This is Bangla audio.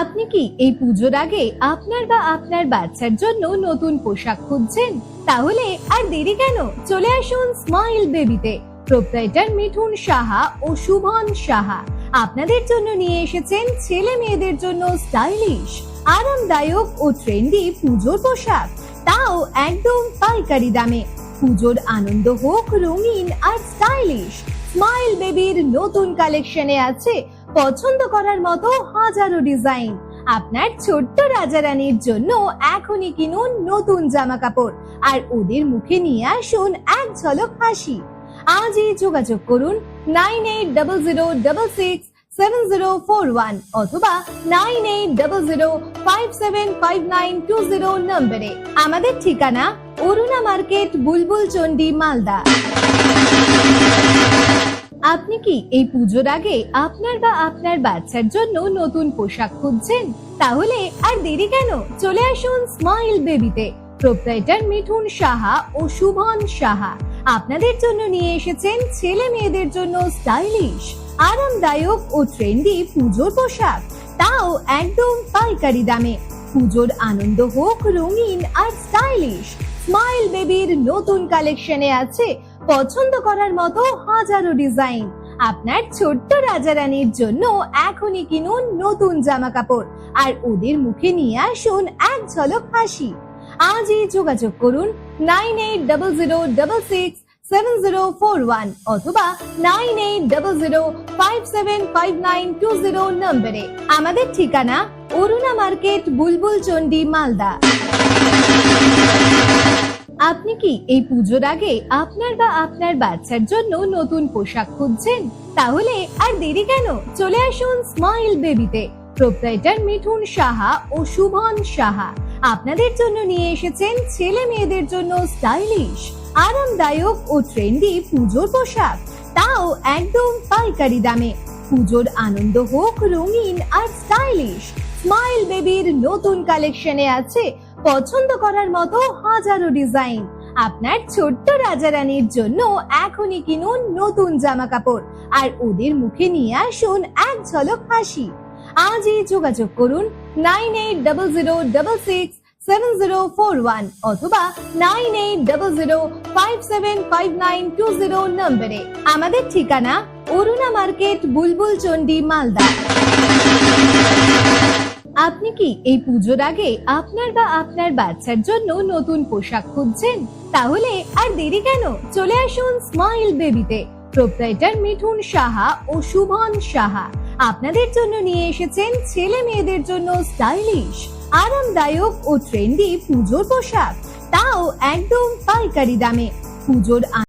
আপনি কি এই পুজোর আগে আপনার বা আপনার বাচ্চার জন্য নতুন পোশাক খুঁজছেন? তাহলে আর দেরি কেন? চলে আসুন স্মাইল বেবিতে প্রোপ্রাইটার মিঠুন সাহা ও শুভন সাহা। আপনাদের জন্য নিয়ে এসেছেন ছেলে মেয়েদের জন্য স্টাইলিশ আরামদায়ক ও ট্রেন্ডি পুজোর পোশাক। তাও একদম পাইকারি দামে। পুজোর আনন্দ হোক, রঙিন আর স্টাইলিশ স্মাইল বেবির নতুন কালেকশনে আছে পছন্দ করার মতো হাজারো ডিজাইন আপনার ছোট্ট রাজারানীর জন্য এখনই কিনুন নতুন জামা কাপড় আর ওদের মুখে নিয়ে আসুন এক ঝলক হাসি। আজই যোগাযোগ করুন nine eight double zero double six seven zero four one অথবা nine eight double zero five seven five nine two zero নম্বরে। আমাদের ঠিকানা অরুণা মার্কেট, বুলবুল চন্ডী মালদা। আপনি কি এই পুজোর আগে আপনার বা আপনার বাচ্চার জন্য নতুন পোশাক খুঁজছেন? তাহলে আর দেরি কেন? চলে আসুন স্মাইল বেবিতে প্রোপ্রাইটার মিঠুন সাহা ও শুভন সাহা। আপনাদের জন্য নিয়ে এসেছেন ছেলে মেয়েদের জন্য স্টাইলিশ আরামদায়ক ও ট্রেন্ডি পুজোর পোশাক। তাও একদম পাইকারি দামে। পুজোর আনন্দ হোক, রঙিন আর স্টাইলিশ স্মাইল বেবির নতুন কালেকশনে আছে পছন্দ করার মতো হাজারো ডিজাইন। আপনার ছোট্ট রাজা রানীর জন্য এখনই কিনুন নতুন জামা কাপড় আর ওদের মুখে নিয়ে আসুন এক ঝলক হাসি। আজই যোগাযোগ করুন nine eight double zero double six seven zero four one অথবা nine eight double zero five seven five nine two zero নম্বরে। আমাদের ঠিকানা অরুণা মার্কেট, বুলবুল চন্ডী মালদা। আপনি কি এই পুজোর আগে আপনার বা আপনার বাচ্চার জন্য নতুন পোশাক খুঁজছেন? তাহলে আর দেরি কেন? চলে আসুন স্মাইল বেবিতে প্রোপ্রাইটার মিঠুন সাহা ও শুভন সাহা। আপনাদের জন্য নিয়ে এসেছেন ছেলে মেয়েদের জন্য স্টাইলিশ আরামদায়ক ও ট্রেন্ডি পুজোর পোশাক। তাও একদম পাইকারি দামে। পুজোর আনন্দ হোক, রঙিন আর স্টাইলিশ স্মাইল বেবির নতুন কালেকশনে আছে পছন্দ করার মতো হাজারো ডিজাইন। আপনার ছোট্ট রাজারানীর জন্য এখনই কিনুন নতুন জামা কাপড় আর ওদের মুখে নিয়ে আসুন এক ঝলক হাসি। আজই যোগাযোগ করুন nine eight double zero double six seven zero four one অথবা nine eight double zero five seven five nine two zero নম্বরে। আমাদের ঠিকানা অরুণা মার্কেট, বুলবুল চন্ডী মালদা। আপনি কি এই পুজোর আগে আপনার বা আপনার বাচ্চার জন্য নতুন পোশাক খুঁজছেন? তাহলে আর দেরি কেন? চলে আসুন স্মাইল বেবিতে প্রোপ্রাইটার মিঠুন সাহা ও শুভন সাহা। আপনাদের জন্য নিয়ে এসেছেন ছেলে মেয়েদের জন্য স্টাইলিশ আরামদায়ক ও ট্রেন্ডি পুজোর পোশাক। তাও একদম পাইকারি দামে। পুজোর